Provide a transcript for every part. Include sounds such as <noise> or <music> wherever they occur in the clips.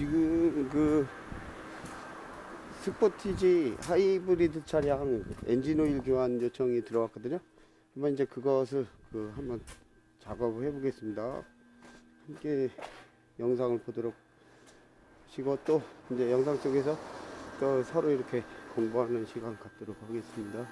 지금 그 스포티지 하이브리드 차량 엔진 오일 교환 요청이 들어왔거든요. 한번 이제 그것을 그 한번 작업을 해보겠습니다. 함께 영상을 보도록 하시고 또 이제 영상 속에서 또 서로 이렇게 공부하는 시간 갖도록 하겠습니다.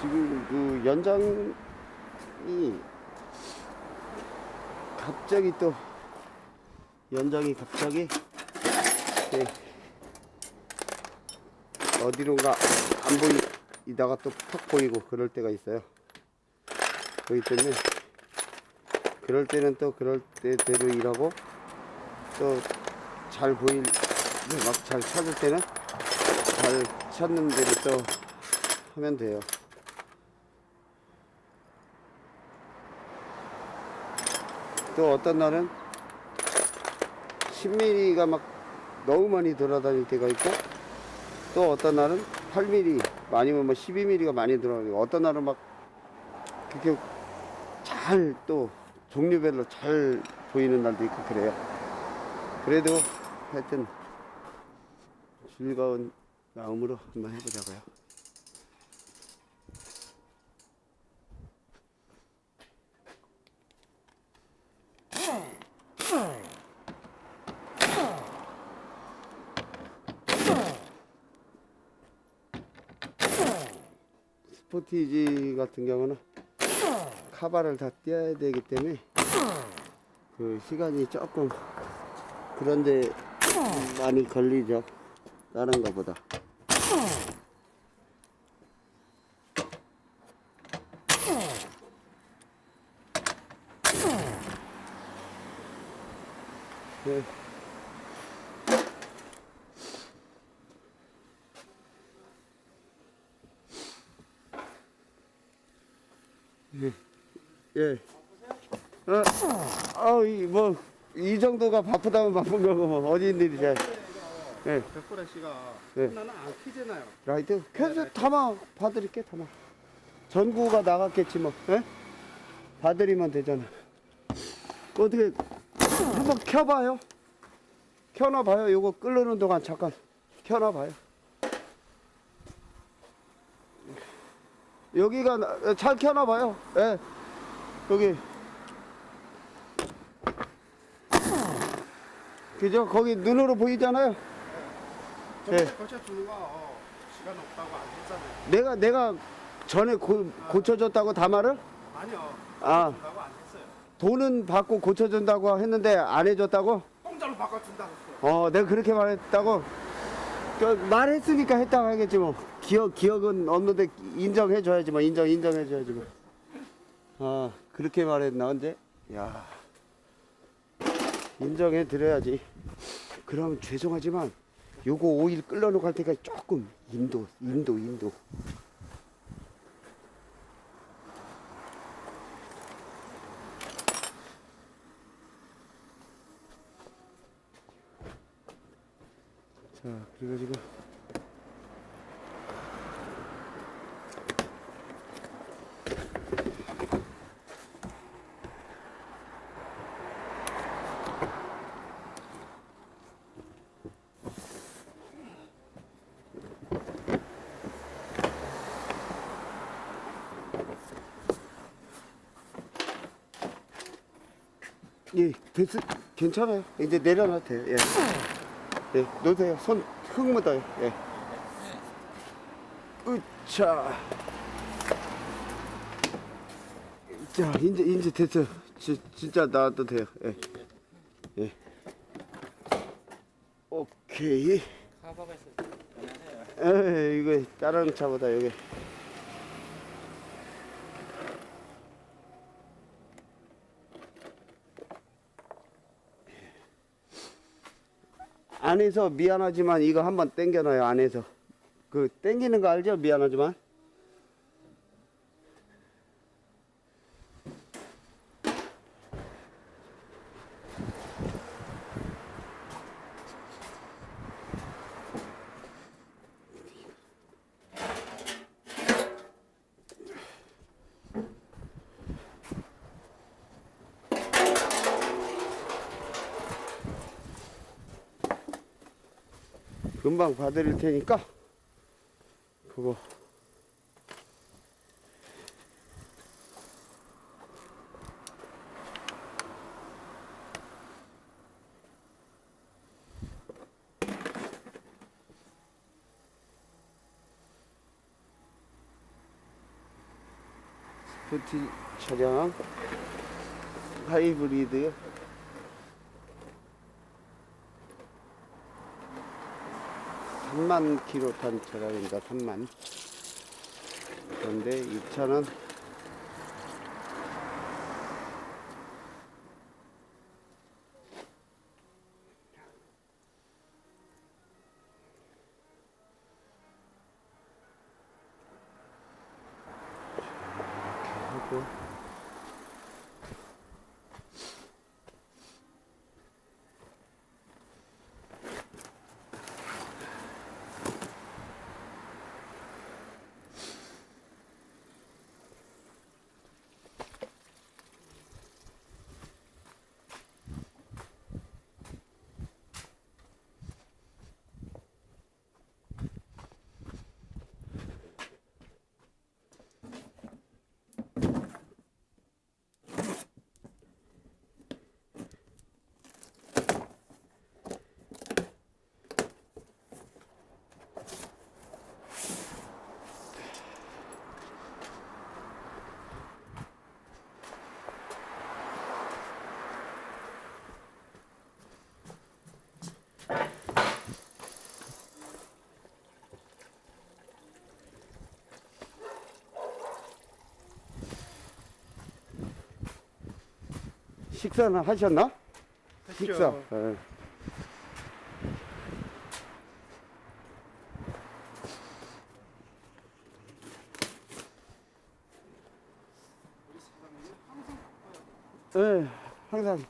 지금 그 연장이 갑자기 또 연장이 갑자기 네, 어디론가 안 보이다가 또 팍 보이고 그럴 때가 있어요. 그렇기 때문에 그럴 때는 또 그럴 때대로 일하고 또 잘 보일 막 잘 찾을 때는 잘 찾는 대로 또 하면 돼요. 또 어떤 날은 10mm가 막 너무 많이 돌아다닐 때가 있고 또 어떤 날은 8mm 아니면 뭐 12mm가 많이 돌아다니고 어떤 날은 막 그렇게 잘 또 종류별로 잘 보이는 날도 있고 그래요. 그래도 하여튼 즐거운 마음으로 한번 해보자고요. 스포티지 같은 경우는 카바를 다 떼야 되기 때문에 그 시간이 조금 그런데 많이 걸리죠 다른 거보다 네. 예. 어, 어, 이, 뭐, 이 정도가 바쁘다면 바쁜 거고, 뭐, 어디 있는 일이야. 예, 백보라 씨가 네. 하나는 안 키잖아요. 라이트. 켜서 담아, 봐드릴게, 담아. 전구가 나갔겠지, 뭐, 예? 봐드리면 되잖아. 어떻게, 한번 켜봐요. 켜놔봐요. 요거 끓는 동안 잠깐 켜놔봐요. 여기가, 나- 잘 켜놔봐요. 예. 여기. 그죠? 거기 눈으로 보이잖아요. 네. 주는 거 시간 없다고 안 했잖아요. 내가, 내가 전에 고, 고쳐줬다고 다말을? 아니요. 아. 준다고 안 했어요. 돈은 받고 고쳐준다고 했는데 안 해줬다고? 공짜로 바꿔준다고 했어요. 어, 내가 그렇게 말했다고? 저 말했으니까 했다고 하겠지 뭐. 기억, 기억은 없는데 인정해 줘야지 뭐. 인정, 인정해 줘야지 뭐. 아, 그렇게 말했나, 언제? 야 인정해 드려야지. 그러면 죄송하지만 요거 오일 끓여놓고 할 때까지 조금 인도, 인도, 인도. 자, 그래가지고. 예, 됐어. 괜찮아요. 이제 내려놔도 돼요. 예. 예, 놓으세요. 손 흙 묻어요. 예. 으차. 자, 이제, 이제 됐어요. 지, 진짜 나와도 돼요. 예. 예. 오케이. 카바에서 전화해요. 에이, 이거 다른 차보다 여기. 안에서 미안하지만 이거 한번 당겨놔요 안에서. 그 당기는 거 알죠? 미안하지만 금방 봐드릴 테니까 그거. 스포티 차량 하이브리드 3만 킬로 탄 차량입니다. 3만. 그런데 이 차는 이렇게 하고 식사는 하셨나? 식사. 예. 예, 항상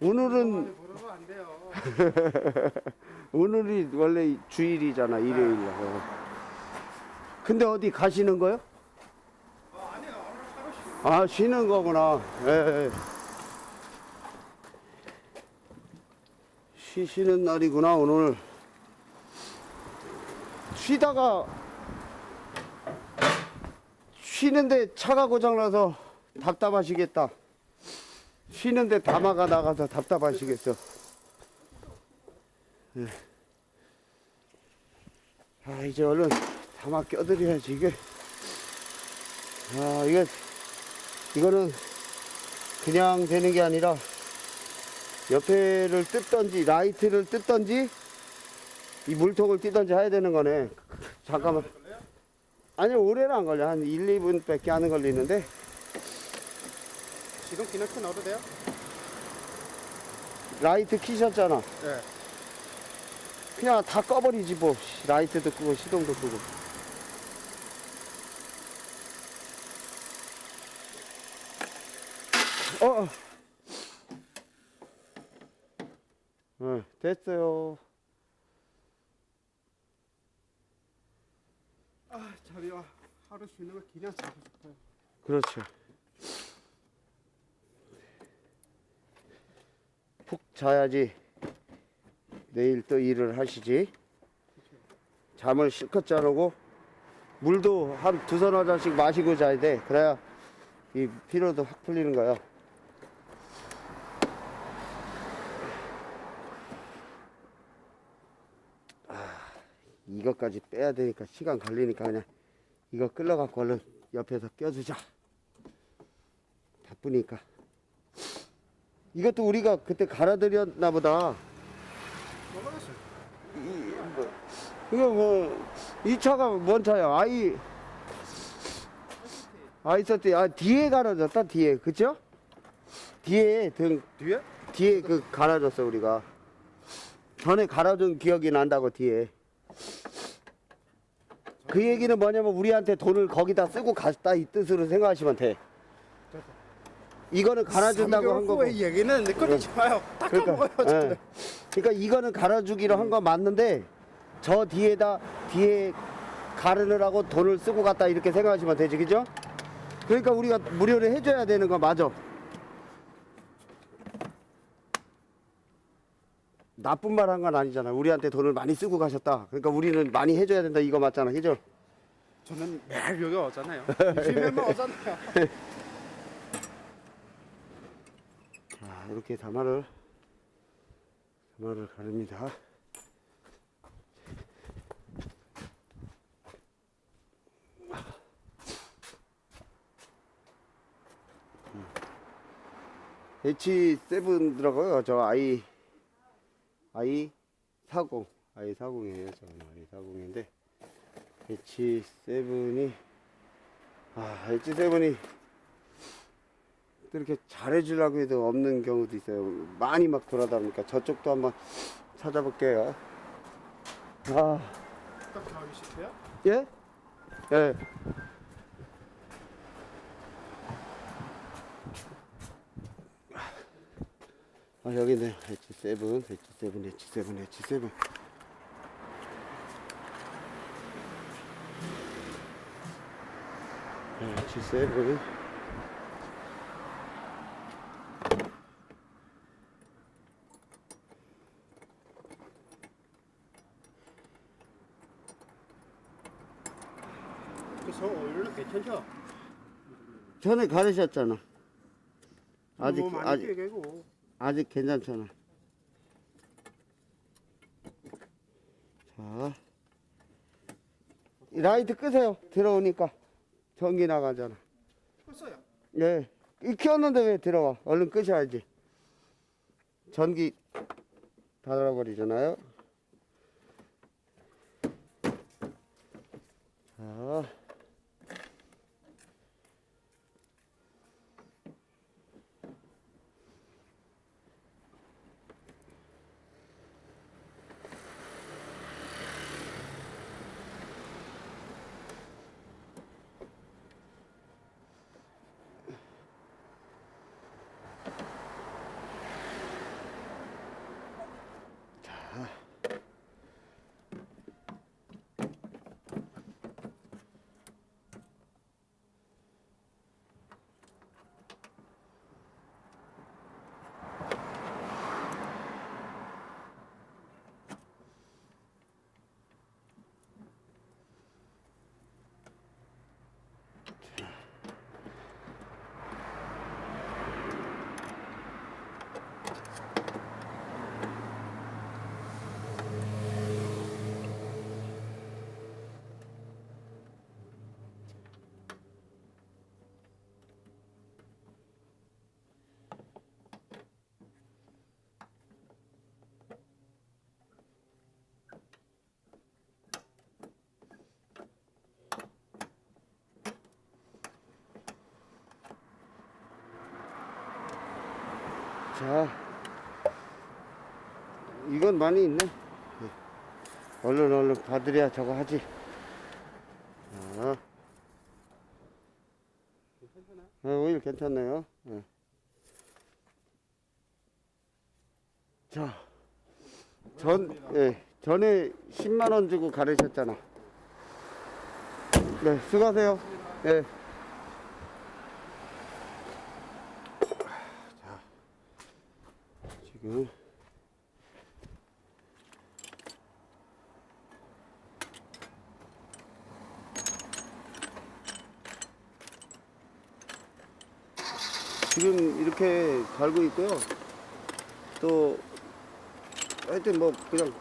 오늘은 보러면 안 돼요. <laughs> 오늘이 원래 주일이잖아 일요일 날. 어. 근데 어디 가시는 거요? 어, 아니요. 오늘 하루 쉬고. 아 쉬는 거구나. 예, 예. 쉬시는 날이구나 오늘. 쉬다가 쉬는데 차가 고장나서 답답하시겠다. 쉬는데 담화가 나가서 답답하시겠어. 예. 아 이제 얼른 담화 껴드려야지 이게. 아 이게 이거는 그냥 되는 게 아니라 옆에를 뜯던지 라이트를 뜯던지 이 물통을 뜯던지 해야 되는 거네. 잠깐만. 아니 오래는 안 걸려. 한 1, 2분 밖에 안 걸리는데. 지금 그냥 켜 넣어도 돼요? 라이트 키셨잖아. 네. 그냥 다 꺼버리지 뭐. 씨, 라이트도 끄고 시동도 끄고 어. 어, 됐어요. 아, 저리요. 하루 쉬는 거 그냥 자고 싶어요. 그렇죠. 푹 자야지 내일 또 일을 하시지. 잠을 실컷 자라고 물도 한 두서너 잔씩 마시고 자야 돼. 그래야 이 피로도 확 풀리는 거야. 이것까지 빼야 되니까 시간 걸리니까 그냥 이거 끌러갖고 얼른 옆에서 껴주자. 바쁘니까. 이것도 우리가 그때 갈아드렸나 보다. 이, 뭐, 이거 뭐, 이 차가 뭔 차야? 아이, 아이 썼대. 아, 뒤에 갈아졌다, 뒤에. 그쵸? 뒤에 등, 뒤에? 뒤에 그 갈아줬어, 우리가. 전에 갈아준 기억이 난다고, 뒤에. 그 얘기는 뭐냐면 우리한테 돈을 거기다 쓰고 갔다 이 뜻으로 생각하시면 돼. 이거는 갈아준다고 한 거고. 의 얘기는 꺼내지 마요. 닦아 먹어요. 저는. 예. 그러니까 이거는 갈아주기로 한건 맞는데 저 뒤에다 뒤에 가르느라고 돈을 쓰고 갔다 이렇게 생각하시면 되지 그죠? 그러니까 우리가 무료로 해줘야 되는 거 맞아. 나쁜 말 한 건 아니잖아. 우리한테 돈을 많이 쓰고 가셨다. 그러니까 우리는 많이 해줘야 된다 이거 맞잖아, 그죠? 저는 매일 여기 오잖아요. 요즘에만 오잖아요. <laughs> 자, 이렇게 다마를 다마를 가릅니다. H7 들어가요. 저 i 40 i 40이에요. 저는 i 40인데 H7이 아 H7이 또 이렇게 잘해주려고 해도 없는 경우도 있어요. 많이 막 돌아다니니까 저쪽도 한번 찾아볼게요. 아? 예? 예. 아, 여기네. H7, H7, H7, H7. H7. 그래서 오늘은 괜찮죠? 전에 가르셨잖아. 아직, 뭐 많이 아직, 깨고 아직 괜찮잖아. 자. 이 라이트 끄세요. 들어오니까. 전기 나가잖아. 컸어요. 예. 이 켰는데 왜 들어와? 얼른 끄셔야지. 전기 닫아버리잖아요. 자. 자, 이건 많이 있네. 네. 얼른 얼른 받으랴 저거 하지. 자, 괜찮아요? 어, 오일 괜찮네요. 네. 자, 전, 예, 전에 10만원 주고 가르셨잖아. 네, 수고하세요. 예. 지금. 지금 이렇게 갈고 있고요. 또 하여튼 뭐 그냥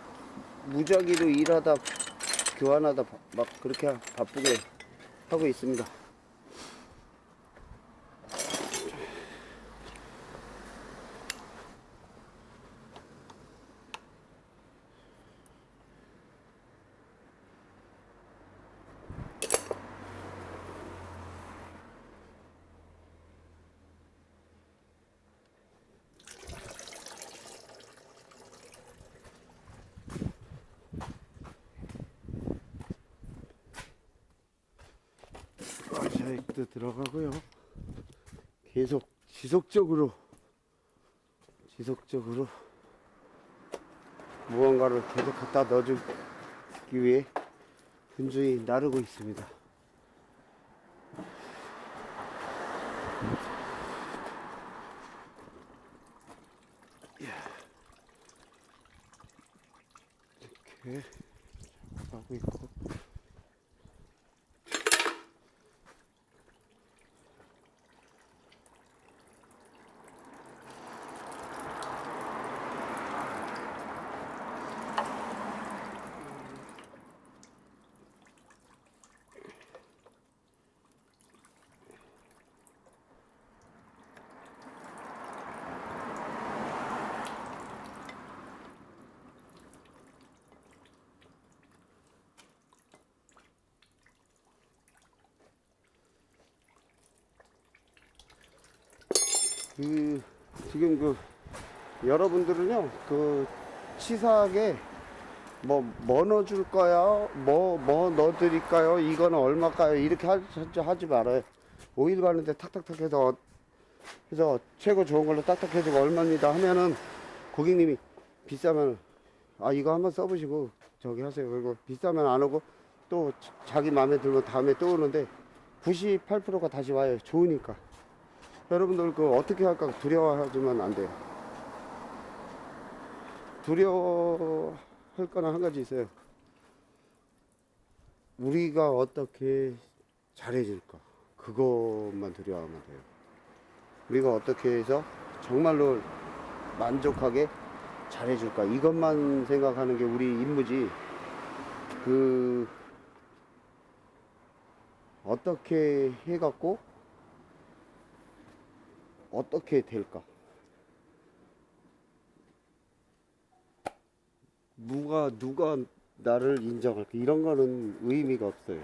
무작위로 일하다 교환하다 바- 막 그렇게 바쁘게 하고 있습니다. 자액도 들어가고요. 계속 지속적으로 지속적으로 무언가를 계속 갖다 넣어주기 위해 분주히 나르고 있습니다. 이렇게 하고 있고 그 지금 그 여러분들은요 그 치사하게 뭐 뭐 넣어줄 거야? 뭐 뭐 넣어드릴까요? 이거는 얼마까요? 이렇게 하지, 하지 말아요. 오일 가는데 탁탁탁 해서 해서 최고 좋은 걸로 딱딱 해주고 얼마입니다? 하면은 고객님이 비싸면 아 이거 한번 써보시고 저기 하세요. 그리고 비싸면 안 오고 또 자기 마음에 들면 다음에 또 오는데 98%가 다시 와요. 좋으니까 여러분들 그 어떻게 할까 두려워하지만 안 돼요. 두려워할 거는 한 가지 있어요. 우리가 어떻게 잘해줄까? 그것만 두려워하면 돼요. 우리가 어떻게 해서 정말로 만족하게 잘해줄까? 이것만 생각하는 게 우리 임무지. 그, 어떻게 해갖고 어떻게 될까? 누가 누가 나를 인정할까? 이런 거는 의미가 없어요.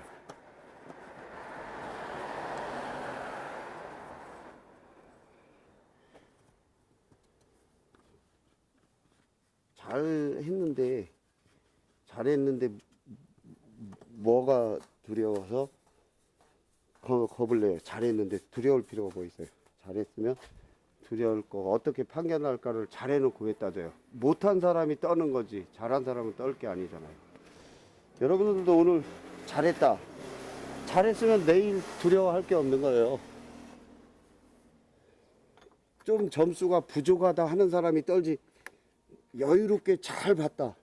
잘 했는데 잘했는데 뭐가 두려워서 겁- 겁을 내요. 잘했는데 두려울 필요가 뭐 있어요. 잘했으면 두려울 거 어떻게 판단할까를 잘해놓고 왜 따져요? 못한 사람이 떠는 거지 잘한 사람은 떨 게 아니잖아요. 여러분들도 오늘 잘했다. 잘했으면 내일 두려워할 게 없는 거예요. 좀 점수가 부족하다 하는 사람이 떨지 여유롭게 잘 봤다.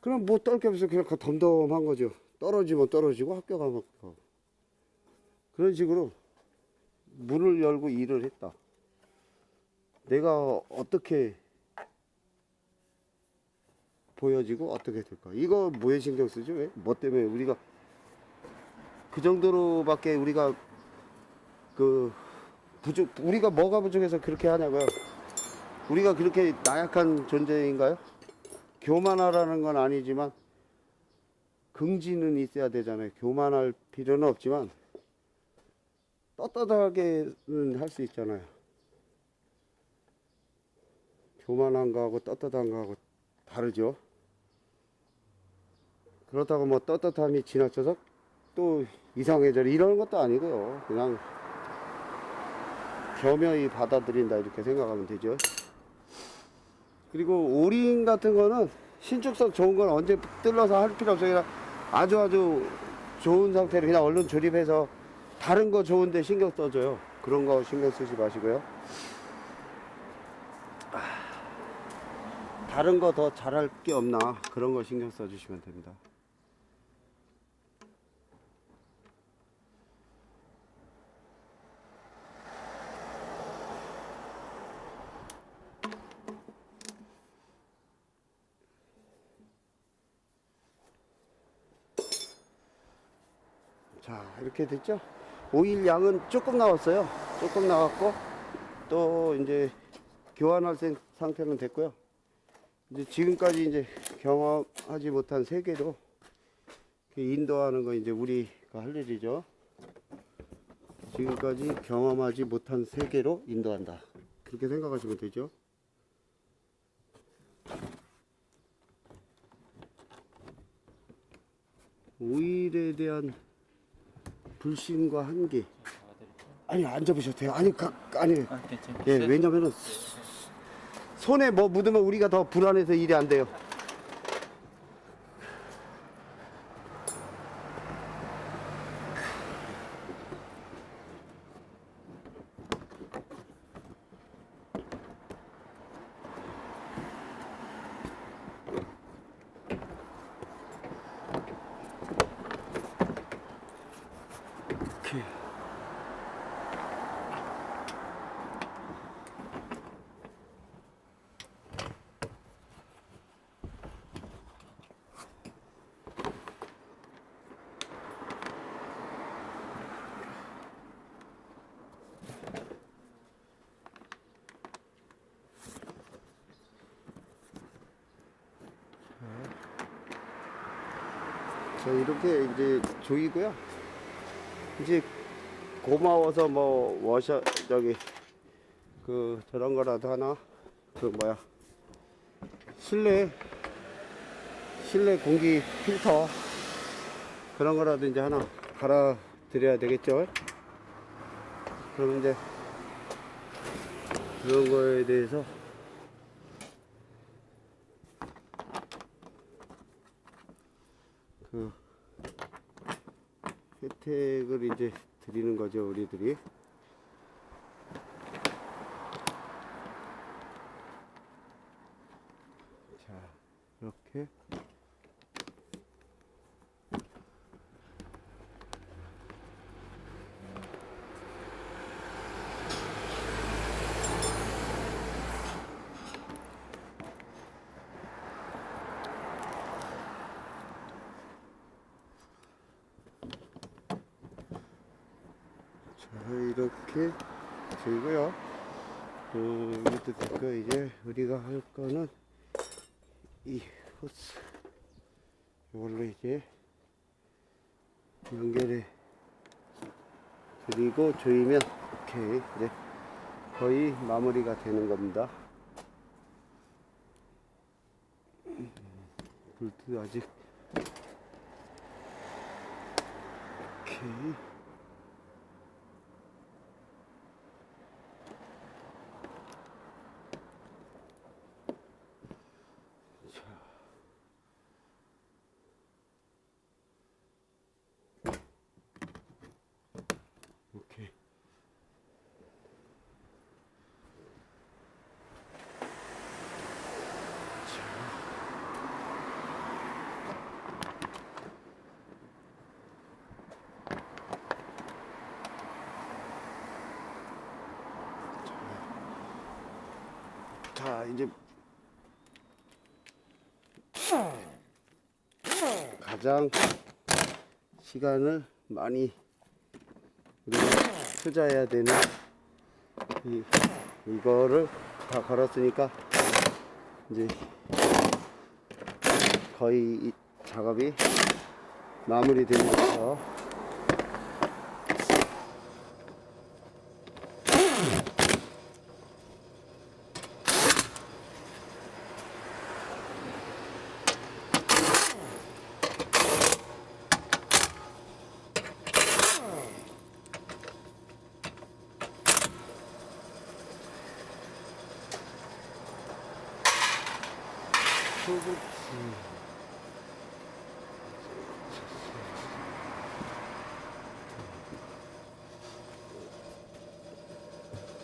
그럼 뭐 떨게 없어 그냥 그 덤덤한 거죠. 떨어지면 떨어지고 합격하면 합격. 그런 식으로 문을 열고 일을 했다. 내가 어떻게 보여지고 어떻게 될까? 이거 뭐에 신경 쓰죠? 왜? 뭐 때문에 우리가 그 정도로밖에 우리가 그 부족 우리가 뭐가 부족해서 그렇게 하냐고요? 우리가 그렇게 나약한 존재인가요? 교만하라는 건 아니지만 긍지는 있어야 되잖아요. 교만할 필요는 없지만 떳떳하게는 할수 있잖아요. 교만한 거하고 떳떳한 거하고 다르죠. 그렇다고 뭐 떳떳함이 지나쳐서 또 이상해져 이런 것도 아니고요. 그냥 겸허히 받아들인다 이렇게 생각하면 되죠. 그리고 오린 같은 거는 신축성 좋은 건 언제 뜰러서 할 필요 없어요. 그냥 아주 아주 좋은 상태로 그냥 얼른 조립해서 다른 거 좋은데 신경 써줘요. 그런 거 신경 쓰지 마시고요. 아, 다른 거 더 잘할 게 없나 그런 거 신경 써주시면 됩니다. 자 이렇게 됐죠 오일 양은 조금 나왔어요. 조금 나왔고 또 이제 교환할 생- 상태는 됐고요. 이제 지금까지 이제 경험하지 못한 이렇게 인도하는 거 이제 우리가 할 일이죠. 지금까지 경험하지 못한 세계로 인도한다. 그렇게 생각하시면 되죠. 오일에 대한 불신과 한계. 아니 안 잡으셔도 돼요. 아니 가, 아니 아, 괜찮아요. 예 왜냐면은 손에 뭐 묻으면 우리가 더 불안해서 일이 안 돼요. 자 이렇게 이제 조이고요. 이제 고마워서 뭐 워셔 저기 그 저런 거라도 하나 그 뭐야 실내 실내 공기 필터 그런 거라도 이제 하나 갈아 드려야 되겠죠. 그럼 이제 그런 거에 대해서 그 혜택을 이제 드리는 거죠, 우리들이. 자, 이렇게. 자, 이렇게 들고요. 어, 이것도 됐고, 이제 우리가 할 거는 이 호스. 이걸로 이제 연결해 드리고 조이면, 오케이. 이제 거의 마무리가 되는 겁니다. 음, 볼트 아직. 오케이. 오케이. 자, 이제 가장 시간을 많이 우리가 투자해야 되는 이, 이거를 다 걸었으니까 이제 거의 이 작업이 마무리되는 거죠.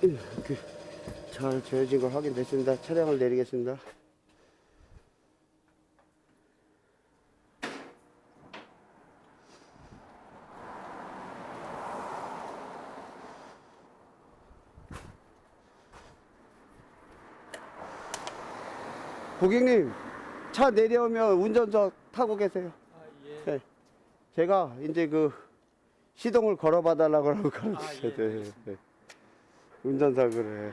이렇게 잘 저어진 거 확인됐습니다. 차량을 내리겠습니다. 고객님, 차 내려오면 운전석 타고 계세요. 아, 예. 네. 제가 이제 그 시동을 걸어봐 달라고 하고 아, 예. 알겠습니다. 네. 운전석을. 해.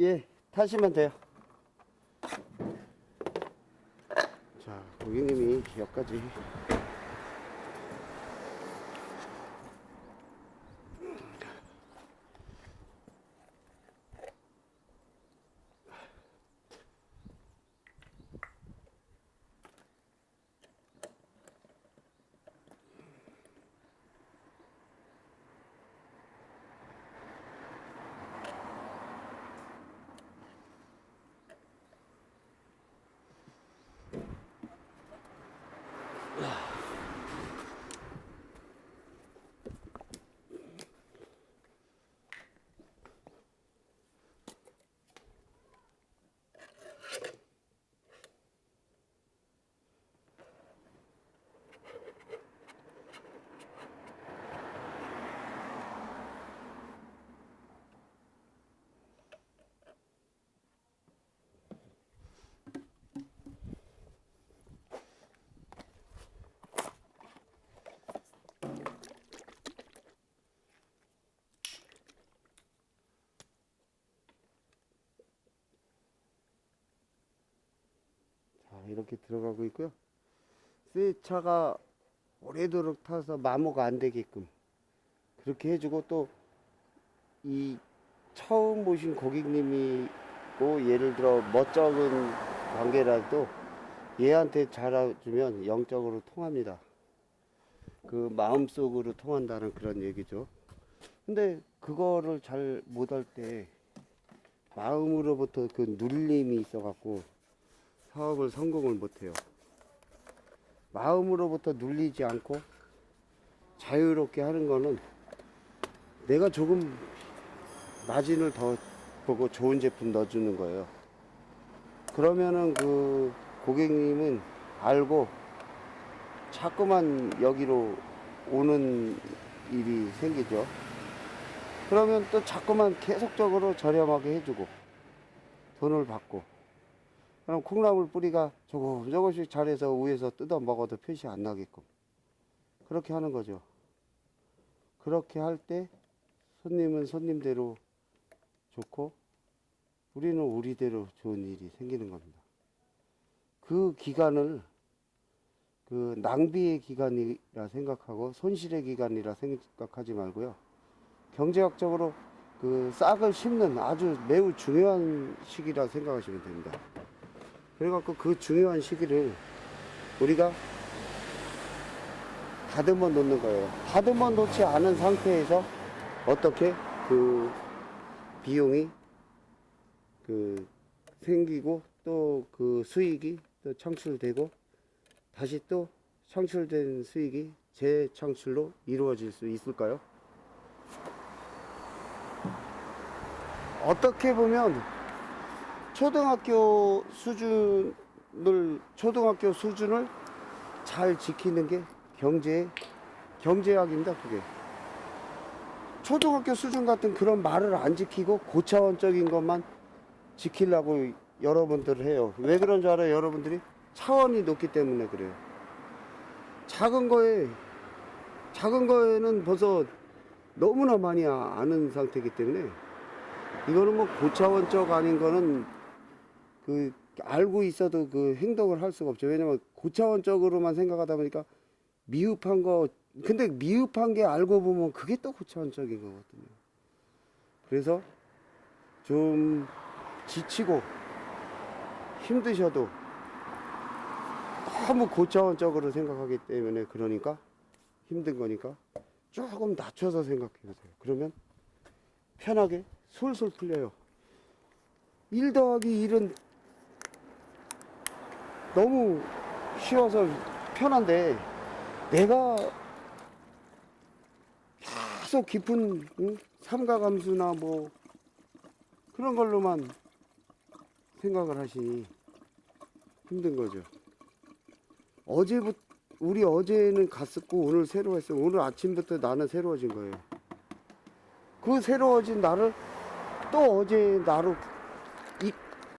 예, 타시면 돼요. 자, 고객님이 여기까지 이렇게 들어가고 있고요. 새 차가 오래도록 타서 마모가 안 되게끔 그렇게 해주고 또 이 처음 보신 고객님이고 예를 들어 멋쩍은 관계라도 얘한테 잘해주면 영적으로 통합니다. 그 마음속으로 통한다는 그런 얘기죠. 근데 그거를 잘 못할 때 마음으로부터 그 눌림이 있어갖고 사업을 성공을 못해요. 마음으로부터 눌리지 않고 자유롭게 하는 거는 내가 조금 마진을 더 보고 좋은 제품 넣어주는 거예요. 그러면은 그 고객님은 알고 자꾸만 여기로 오는 일이 생기죠. 그러면 또 자꾸만 계속적으로 저렴하게 해주고 돈을 받고 그럼 콩나물 뿌리가 조금 조금씩 자라서 위에서 뜯어 먹어도 표시 안 나게끔 그렇게 하는 거죠. 그렇게 할 때 손님은 손님대로 좋고 우리는 우리대로 좋은 일이 생기는 겁니다. 그 기간을 그 낭비의 기간이라 생각하고 손실의 기간이라 생각하지 말고요. 경제학적으로 그 싹을 심는 아주 매우 중요한 시기라 생각하시면 됩니다. 그래갖고 그 중요한 시기를 우리가 다듬어 놓는 거예요. 다듬어 놓지 않은 상태에서 어떻게 그 비용이 그 생기고 또 그 수익이 또 창출되고 다시 또 창출된 수익이 재창출로 이루어질 수 있을까요? 어떻게 보면 초등학교 수준을 초등학교 수준을 잘 지키는 게 경제 경제학입니다. 그게 초등학교 수준 같은 그런 말을 안 지키고 고차원적인 것만 지키려고 여러분들 해요. 왜 그런 줄 알아요? 여러분들이 차원이 높기 때문에 그래요. 작은 거에 작은 거에는 벌써 너무나 많이 아- 아는 상태이기 때문에 이거는 뭐 고차원적 아닌 거는 그 알고 있어도 그 행동을 할 수가 없죠. 왜냐면 고차원적으로만 생각하다 보니까 미흡한 거 근데 미흡한 게 알고 보면 그게 또 고차원적인 거거든요. 그래서 좀 지치고 힘드셔도 너무 고차원적으로 생각하기 때문에 그러니까 힘든 거니까 조금 낮춰서 생각해 보세요. 그러면 편하게 솔솔 풀려요. 일 더하기 1은 너무 쉬워서 편한데 내가 계속 깊은 응? 삼가감수나 뭐 그런 걸로만 생각을 하시니 힘든 거죠. 어제부터 우리 어제는 갔었고 오늘 새로웠어요. 오늘 아침부터 나는 새로워진 거예요. 그 새로워진 나를 또 어제 나로